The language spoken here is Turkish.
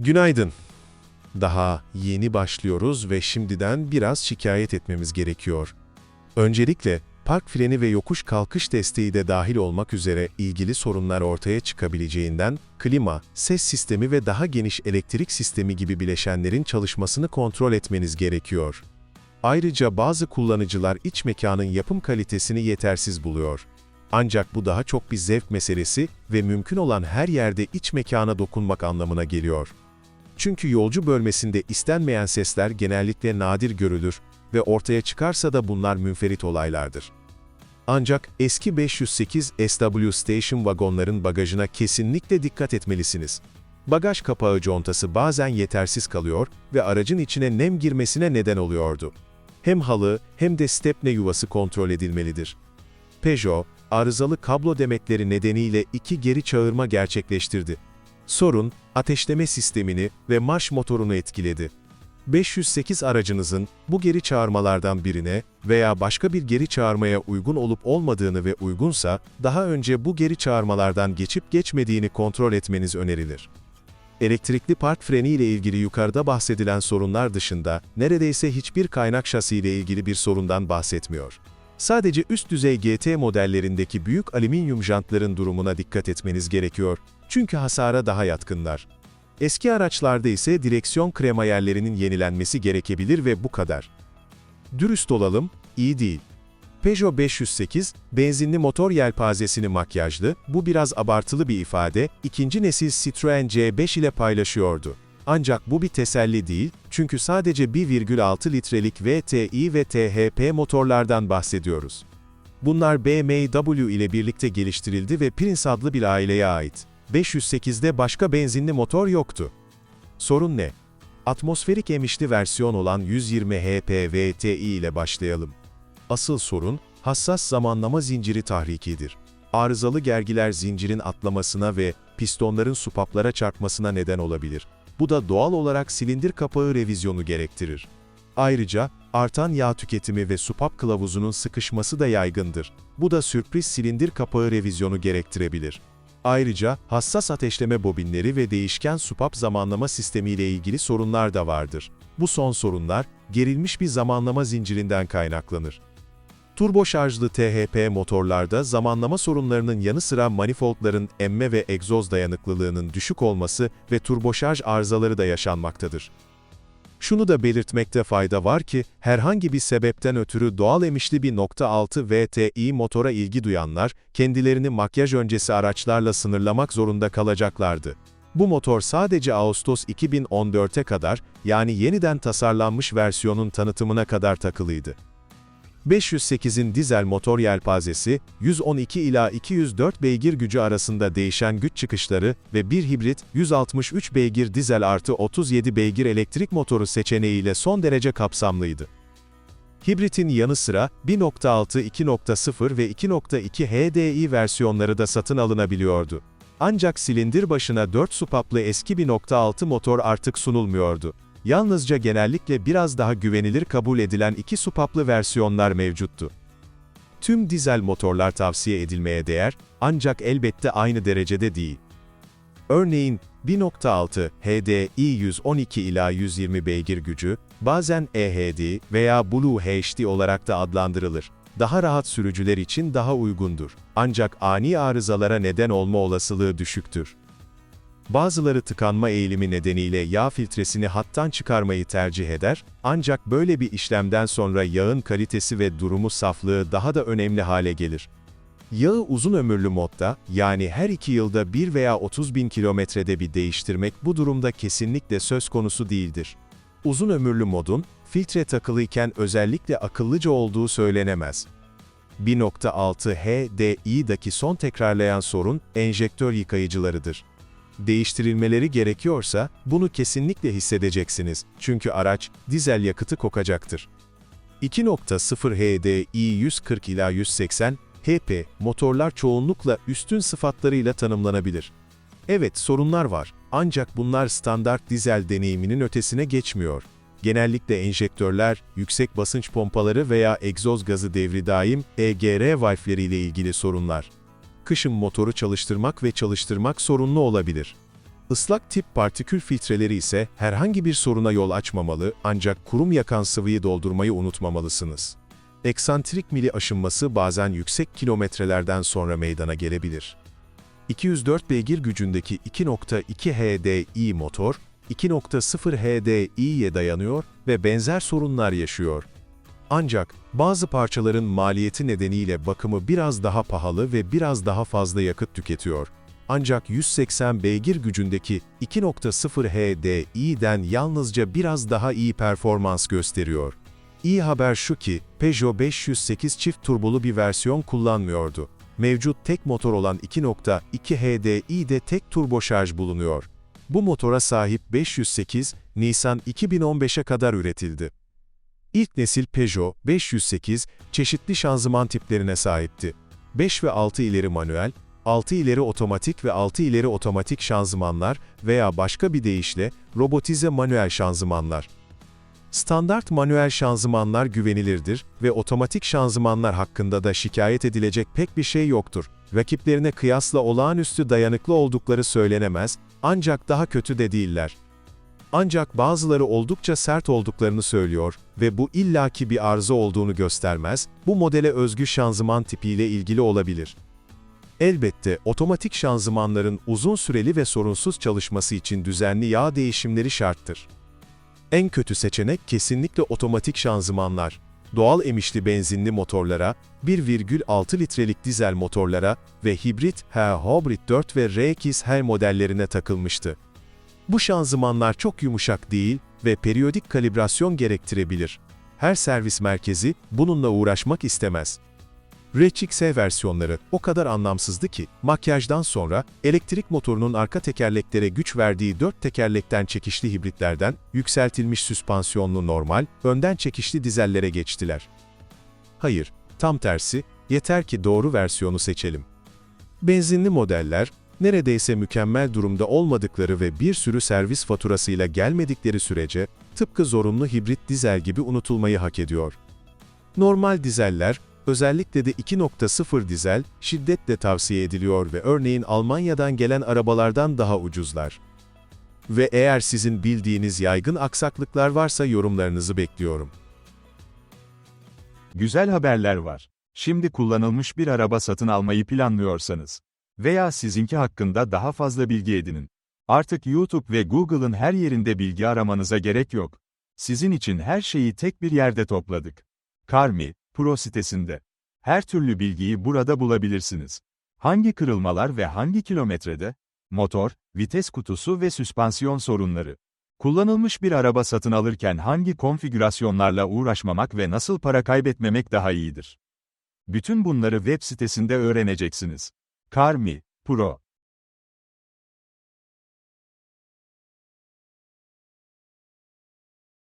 Günaydın. Daha yeni başlıyoruz ve şimdiden biraz şikayet etmemiz gerekiyor. Öncelikle park freni ve yokuş kalkış desteği de dahil olmak üzere ilgili sorunlar ortaya çıkabileceğinden klima, ses sistemi ve daha geniş elektrik sistemi gibi bileşenlerin çalışmasını kontrol etmeniz gerekiyor. Ayrıca bazı kullanıcılar iç mekanın yapım kalitesini yetersiz buluyor. Ancak bu daha çok bir zevk meselesi ve mümkün olan her yerde iç mekana dokunmak anlamına geliyor. Çünkü yolcu bölmesinde istenmeyen sesler genellikle nadir görülür ve ortaya çıkarsa da bunlar münferit olaylardır. Ancak eski 508 SW Station vagonların bagajına kesinlikle dikkat etmelisiniz. Bagaj kapağı contası bazen yetersiz kalıyor ve aracın içine nem girmesine neden oluyordu. Hem halı hem de stepne yuvası kontrol edilmelidir. Peugeot, arızalı kablo demetleri nedeniyle iki geri çağırma gerçekleştirdi. Sorun, ateşleme sistemini ve marş motorunu etkiledi. 508 aracınızın bu geri çağırmalardan birine veya başka bir geri çağırmaya uygun olup olmadığını ve uygunsa, daha önce bu geri çağırmalardan geçip geçmediğini kontrol etmeniz önerilir. Elektrikli park freni ile ilgili yukarıda bahsedilen sorunlar dışında, neredeyse hiçbir kaynak şasi ile ilgili bir sorundan bahsetmiyor. Sadece üst düzey GT modellerindeki büyük alüminyum jantların durumuna dikkat etmeniz gerekiyor, çünkü hasara daha yatkınlar. Eski araçlarda ise direksiyon kremayerlerinin yenilenmesi gerekebilir ve bu kadar. Dürüst olalım, iyi değil. Peugeot 508, benzinli motor yelpazesini makyajlı, bu biraz abartılı bir ifade, ikinci nesil Citroen C5 ile paylaşıyordu. Ancak bu bir teselli değil, çünkü sadece 1,6 litrelik VTI ve THP motorlardan bahsediyoruz. Bunlar BMW ile birlikte geliştirildi ve Prince adlı bir aileye ait. 508'de başka benzinli motor yoktu. Sorun ne? Atmosferik emişli versiyon olan 120 HP VTI ile başlayalım. Asıl sorun, hassas zamanlama zinciri tahrikidir. Arızalı gergiler zincirin atlamasına ve pistonların supaplara çarpmasına neden olabilir. Bu da doğal olarak silindir kapağı revizyonu gerektirir. Ayrıca, artan yağ tüketimi ve supap kılavuzunun sıkışması da yaygındır. Bu da sürpriz silindir kapağı revizyonu gerektirebilir. Ayrıca, hassas ateşleme bobinleri ve değişken supap zamanlama sistemi ile ilgili sorunlar da vardır. Bu son sorunlar, gerilmiş bir zamanlama zincirinden kaynaklanır. Turbo şarjlı THP motorlarda zamanlama sorunlarının yanı sıra manifoldların emme ve egzoz dayanıklılığının düşük olması ve turboşarj arızaları da yaşanmaktadır. Şunu da belirtmekte fayda var ki, herhangi bir sebepten ötürü doğal emişli bir .6 VTI motora ilgi duyanlar, kendilerini makyaj öncesi araçlarla sınırlamak zorunda kalacaklardı. Bu motor sadece Ağustos 2014'e kadar, yani yeniden tasarlanmış versiyonun tanıtımına kadar takılıydı. 508'in dizel motor yelpazesi, 112 ila 204 beygir gücü arasında değişen güç çıkışları ve bir hibrit, 163 beygir dizel artı 37 beygir elektrik motoru seçeneğiyle son derece kapsamlıydı. Hibritin yanı sıra 1.6, 2.0 ve 2.2 HDI versiyonları da satın alınabiliyordu. Ancak silindir başına 4 supaplı eski 1.6 motor artık sunulmuyordu. Yalnızca genellikle biraz daha güvenilir kabul edilen iki supaplı versiyonlar mevcuttu. Tüm dizel motorlar tavsiye edilmeye değer, ancak elbette aynı derecede değil. Örneğin, 1.6 HDI 112 ila 120 beygir gücü, bazen EHD veya Blue HD olarak da adlandırılır. Daha rahat sürücüler için daha uygundur. Ancak ani arızalara neden olma olasılığı düşüktür. Bazıları tıkanma eğilimi nedeniyle yağ filtresini hattan çıkarmayı tercih eder, ancak böyle bir işlemden sonra yağın kalitesi ve durumu saflığı daha da önemli hale gelir. Yağı uzun ömürlü modda, yani her iki yılda bir veya 30 bin kilometrede bir değiştirmek bu durumda kesinlikle söz konusu değildir. Uzun ömürlü modun, filtre takılıyken özellikle akıllıca olduğu söylenemez. 1.6 HDI'daki son tekrarlayan sorun, enjektör yıkayıcılarıdır. Değiştirilmeleri gerekiyorsa, bunu kesinlikle hissedeceksiniz, çünkü araç, dizel yakıtı kokacaktır. 2.0 HDI 140 ila 180 HP motorlar çoğunlukla üstün sıfatlarıyla tanımlanabilir. Evet, sorunlar var, ancak bunlar standart dizel deneyiminin ötesine geçmiyor. Genellikle enjektörler, yüksek basınç pompaları veya egzoz gazı devri daim, EGR valfleri ile ilgili sorunlar. Kışın motoru çalıştırmak ve çalıştırmak sorunlu olabilir. Islak tip partikül filtreleri ise herhangi bir soruna yol açmamalı ancak kurum yakan sıvıyı doldurmayı unutmamalısınız. Eksantrik mili aşınması bazen yüksek kilometrelerden sonra meydana gelebilir. 204 beygir gücündeki 2.2 HDI motor, 2.0 HDI'ye dayanıyor ve benzer sorunlar yaşıyor. Ancak bazı parçaların maliyeti nedeniyle bakımı biraz daha pahalı ve biraz daha fazla yakıt tüketiyor. Ancak 180 beygir gücündeki 2.0 HDI'den yalnızca biraz daha iyi performans gösteriyor. İyi haber şu ki, Peugeot 508 çift turbolu bir versiyon kullanmıyordu. Mevcut tek motor olan 2.2 HDI'de tek turbo şarj bulunuyor. Bu motora sahip 508, Nisan 2015'e kadar üretildi. İlk nesil Peugeot 508 çeşitli şanzıman tiplerine sahipti. 5 ve 6 ileri manuel, 6 ileri otomatik ve 6 ileri otomatik şanzımanlar veya başka bir deyişle robotize manuel şanzımanlar. Standart manuel şanzımanlar güvenilirdir ve otomatik şanzımanlar hakkında da şikayet edilecek pek bir şey yoktur. Rakiplerine kıyasla olağanüstü dayanıklı oldukları söylenemez, ancak daha kötü de değiller. Ancak bazıları oldukça sert olduklarını söylüyor ve bu illaki bir arıza olduğunu göstermez, bu modele özgü şanzıman tipiyle ilgili olabilir. Elbette otomatik şanzımanların uzun süreli ve sorunsuz çalışması için düzenli yağ değişimleri şarttır. En kötü seçenek kesinlikle otomatik şanzımanlar. Doğal emişli benzinli motorlara, 1,6 litrelik dizel motorlara ve hibrit, H-Hybrid 4 ve RX-H modellerine takılmıştı. Bu şanzımanlar çok yumuşak değil ve periyodik kalibrasyon gerektirebilir. Her servis merkezi bununla uğraşmak istemez. RXH versiyonları o kadar anlamsızdı ki, makyajdan sonra elektrik motorunun arka tekerleklere güç verdiği dört tekerlekten çekişli hibritlerden yükseltilmiş süspansiyonlu normal, önden çekişli dizellere geçtiler. Hayır, tam tersi, yeter ki doğru versiyonu seçelim. Benzinli modeller, neredeyse mükemmel durumda olmadıkları ve bir sürü servis faturasıyla gelmedikleri sürece, tıpkı zorunlu hibrit dizel gibi unutulmayı hak ediyor. Normal dizeller, özellikle de 2.0 dizel, şiddetle tavsiye ediliyor ve örneğin Almanya'dan gelen arabalardan daha ucuzlar. Ve eğer sizin bildiğiniz yaygın aksaklıklar varsa yorumlarınızı bekliyorum. Güzel haberler var. Şimdi kullanılmış bir araba satın almayı planlıyorsanız veya sizinki hakkında daha fazla bilgi edinin. Artık YouTube ve Google'ın her yerinde bilgi aramanıza gerek yok. Sizin için her şeyi tek bir yerde topladık. Carmi, Pro sitesinde. Her türlü bilgiyi burada bulabilirsiniz. Hangi kırılmalar ve hangi kilometrede? Motor, vites kutusu ve süspansiyon sorunları. Kullanılmış bir araba satın alırken hangi konfigürasyonlarla uğraşmamak ve nasıl para kaybetmemek daha iyidir? Bütün bunları web sitesinde öğreneceksiniz. Carmi, Pro